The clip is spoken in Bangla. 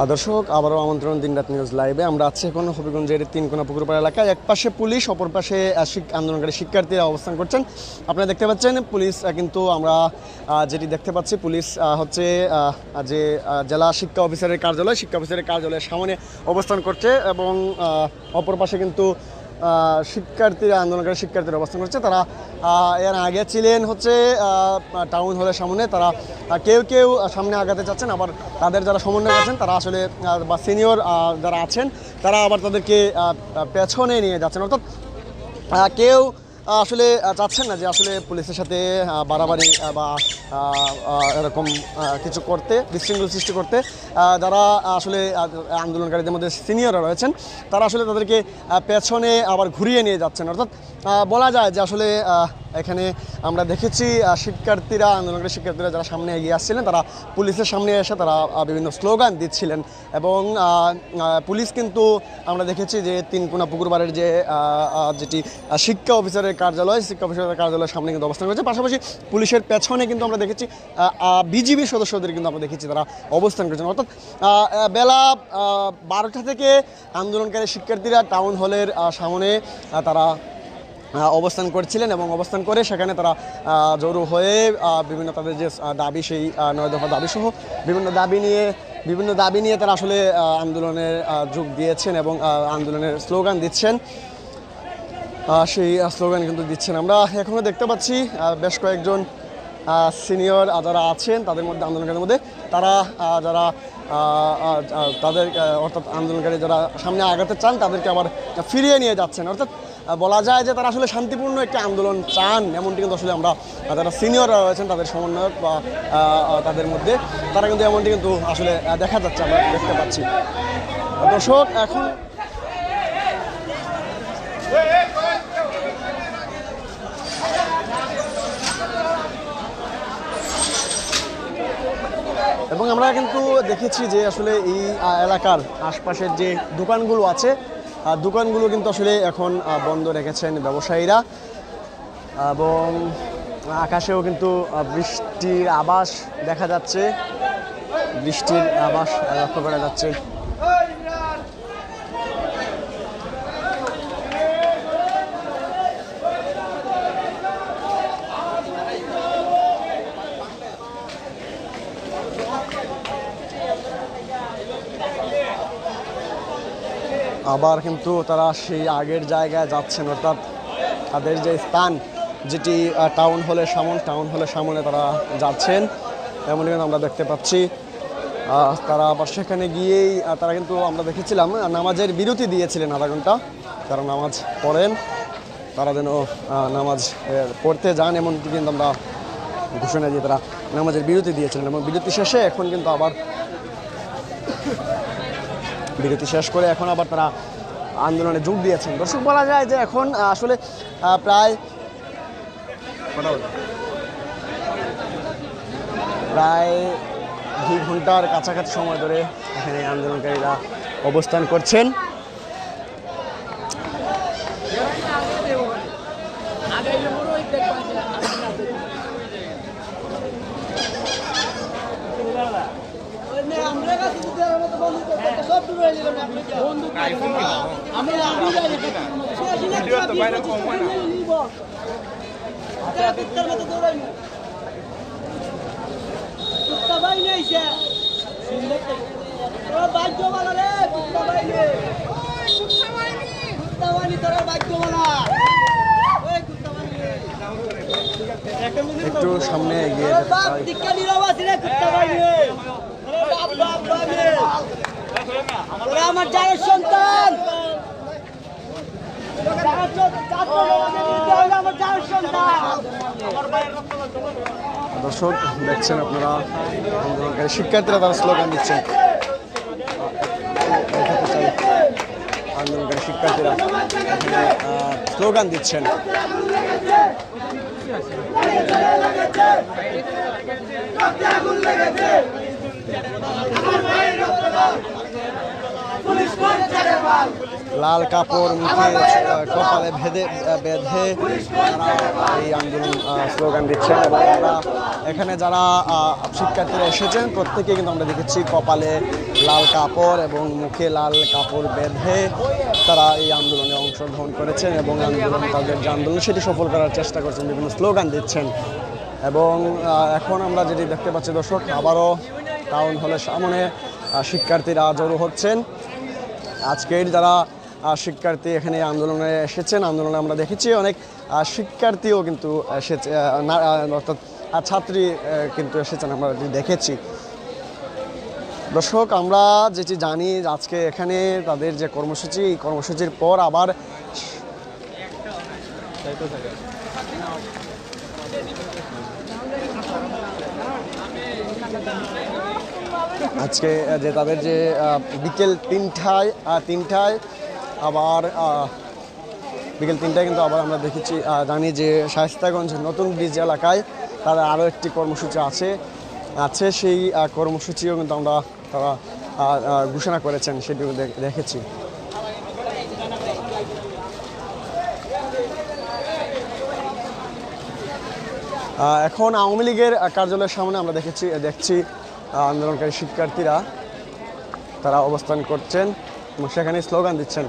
দর্শক, আবারও আমন্ত্রণ দিনরাত নিউজ লাইভে। আমরা আছি এখন হবিগঞ্জের তিনকোনা পুকুরপাড়া এলাকায়। এক পাশে পুলিশ, অপর পাশে আন্দোলনকারী শিক্ষার্থীরা অবস্থান করছেন। আপনারা দেখতে পাচ্ছেন, পুলিশ কিন্তু আমরা যেটি দেখতে পাচ্ছি, পুলিশ হচ্ছে যে জেলা শিক্ষা অফিসারের কার্যালয়, শিক্ষা অফিসারের কার্যালয়ের সামনে অবস্থান করছে এবং অপর পাশে কিন্তু শিক্ষার্থীরা, আন্দোলনকারী শিক্ষার্থীরা অবস্থান করছে। তারা এর আগে ছিলেন হচ্ছে টাউন হলের সামনে। তারা কেউ কেউ সামনে আগাতে চাচ্ছেন, আবার তাদের যারা সমন্বয় আছেন, তারা আসলে বা সিনিয়র যারা আছেন, তারা আবার তাদেরকে পেছনে নিয়ে যাচ্ছেন। অর্থাৎ কেউ আসলে চাচ্ছেন না যে আসলে পুলিশের সাথে বাড়াবাড়ি বা এরকম কিছু করতে, বিশৃঙ্খল সৃষ্টি করতে যারা আসলে আন্দোলনকারীদের মধ্যে সিনিয়ররা রয়েছেন, তারা আসলে তাদেরকে পেছনে আবার ঘুরিয়ে নিয়ে যাচ্ছেন। অর্থাৎ বলা যায় যে আসলে এখানে আমরা দেখেছি শিক্ষার্থীরা, আন্দোলনকারী শিক্ষার্থীরা যারা সামনে এগিয়ে আসছিলেন, তারা পুলিশের সামনে এসে তারা বিভিন্ন স্লোগান দিচ্ছিলেন। এবং পুলিশ কিন্তু আমরা দেখেছি যে তিনকোনা পুকুরবাড়ির যে যেটি শিক্ষা অফিসারের কার্যালয়, শিক্ষা অফিসারের কার্যালয়ের সামনে কিন্তু অবস্থান করেছে পাশাপাশি পুলিশের পেছনে কিন্তু আমরা দেখেছি বিজিবি সদস্যদের কিন্তু আমরা দেখেছি তারা অবস্থান করেছেন। অর্থাৎ বেলা বারোটা থেকে আন্দোলনকারী শিক্ষার্থীরা টাউন হলের সামনে তারা অবস্থান করছিলেন এবং অবস্থান করে সেখানে তারা জড়ো হয়ে বিভিন্ন তাদের যে দাবি সেই নয় দফা দাবি সহ বিভিন্ন দাবি নিয়ে বিভিন্ন দাবি নিয়ে তারা আসলে আহ, আন্দোলনের যোগ দিয়েছেন এবং আন্দোলনের স্লোগান দিচ্ছেন। সেই স্লোগান কিন্তু দিচ্ছেন আমরা। এখনও দেখতে পাচ্ছি বেশ কয়েকজন সিনিয়র যারা আছেন তাদের মধ্যে আন্দোলনকারীদের মধ্যে তারা যারা তাদের অর্থাৎ আন্দোলনকারী যারা সামনে আগাতে চান তাদেরকে আবার ফিরিয়ে নিয়ে যাচ্ছেন। অর্থাৎ বলা যায় যে তারা আসলে শান্তিপূর্ণ একটি আন্দোলন চান, এমনটি কিন্তু আসলে আমরা যারা সিনিয়ররা রয়েছেন তাদের সমন্বয়ক বা তাদের মধ্যে, তারা কিন্তু এমনটি কিন্তু আসলে দেখা যাচ্ছে, আমরা দেখতে পাচ্ছি। দর্শক, এখন এবং আমরা কিন্তু দেখেছি যে আসলে এই এলাকার আশপাশের যে দোকানগুলো আছে দোকানগুলো কিন্তু আসলে এখন বন্ধ রেখেছেন ব্যবসায়ীরা। এবং আকাশেও কিন্তু বৃষ্টির আবাস দেখা যাচ্ছে। বৃষ্টির আবাস লক্ষ্য করা যাচ্ছে। আবার কিন্তু তারা সেই আগের জায়গায় যাচ্ছেন, অর্থাৎ তাদের যে স্থান, যেটি টাউন হলের সামন, টাউন হলের সামনে তারা যাচ্ছেন। এমনই কিন্তু আমরা দেখতে পাচ্ছি। তারা আবার সেখানে গিয়েই তারা কিন্তু আমরা দেখেছিলাম নামাজের বিরতি দিয়েছিলেন আধা ঘণ্টা। তারা নামাজ পড়েন, তারা যেন নামাজ পড়তে যান, এমনটি কিন্তু আমরা ঘোষণা দিয়ে তারা নামাজের বিরতি দিয়েছিলেন। এবং বিরতি শেষে এখন কিন্তু আবার বিরতি শেষ করে এখন আবার তারা আন্দোলনে যোগ দিয়েছেন। দর্শক, বলা যায় যে এখন আসলে প্রায় প্রায় দুই ঘণ্টার কাছাকাছি সময় ধরে এখানে আন্দোলনকারীরা অবস্থান করছেন। একটু সামনে এগিয়ে। আমার জায়ের দর্শক দেখছেন আপনারা শিক্ষার্থীরা তারা স্লোগান দিচ্ছেন। আন্দোলনকারী শিক্ষার্থীরা স্লোগান দিচ্ছেন। পুলিশ লাল কাপড় মুখে কপালে ভেদে বেঁধে তারা এই আন্দোলন স্লোগান দিচ্ছেন। এবং আমরা এখানে যারা শিক্ষার্থীরা এসেছেন প্রত্যেকে কিন্তু আমরা দেখেছি কপালে লাল কাপড় এবং মুখে লাল কাপড় বেঁধে তারা এই আন্দোলনে অংশগ্রহণ করেছেন এবং আন্দোলন তাদের যে আন্দোলন, সেটি সফল করার চেষ্টা করছেন, বিভিন্ন স্লোগান দিচ্ছেন। এবং এখন আমরা যেটি দেখতে পাচ্ছি দর্শক, আবারও টাউন হলের সামনে শিক্ষার্থীরা জড়ো হচ্ছেন। আজকের যারা শিক্ষার্থী এখানে আন্দোলনে এসেছেন। আন্দোলনে আমরা দেখেছি অনেক শিক্ষার্থীও কিন্তু এসেছে অর্থাৎ ছাত্রী কিন্তু এসেছেন, আমরা দেখেছি। দর্শক, আমরা যেটি জানি আজকে এখানে তাদের যে কর্মসূচি, এই কর্মসূচির পর আবার আজকে যে তাদের যে বিকেল তিনটায় তিনটায় আবার বিকেল তিনটায় কিন্তু আবার আমরা দেখেছি জানি যে শায়স্তাগঞ্জ নতুন ব্রিজ এলাকায় তারা আরও একটি কর্মসূচি আছে আছে সেই কর্মসূচিও কিন্তু আমরা, তারা ঘোষণা করেছেন, সেটিও দেখ- দেখেছি। এখন আওয়ামী লীগের কার্যালয়ের সামনে আমরা দেখেছি, দেখছি আন্দোলনকারী শিক্ষার্থীরা, তারা অবস্থান করছেন। এবং সেখানে স্লোগান দিচ্ছেন